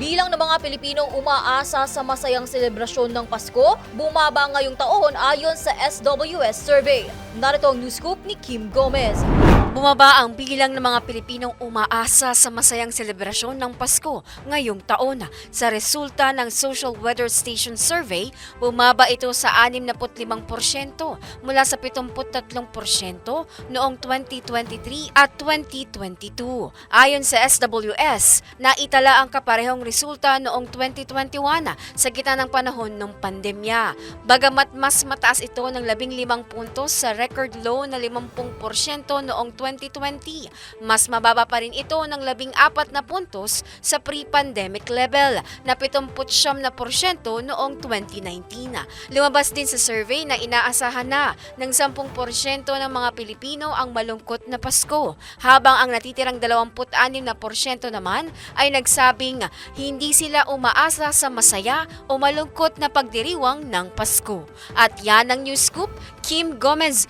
Bilang ng mga Pilipinong umaasa sa masayang selebrasyon ng Pasko, bumaba ngayong taon ayon sa SWS survey. Narito ang news scoop ni Kim Gomez. Bumaba ang bilang ng mga Pilipinong umaasa sa masayang selebrasyon ng Pasko ngayong taon. Sa resulta ng Social Weather Station Survey, bumaba ito sa 65% mula sa 73% noong 2023 at 2022. Ayon sa SWS, naitala ang kaparehong resulta noong 2021 sa gitna ng panahon ng pandemya. Bagamat mas mataas ito ng 15 puntos sa record low na 50% noong 2020, mas mababa pa rin ito ng 14 na puntos sa pre-pandemic level na 79% noong 2019. Lumabas din sa survey na inaasahan na ng 10% ng mga Pilipino ang malungkot na Pasko, habang ang natitirang 26% naman ay nagsabing hindi sila umaasa sa masaya o malungkot na pagdiriwang ng Pasko. At yan ang news scoop, Kim Gomez,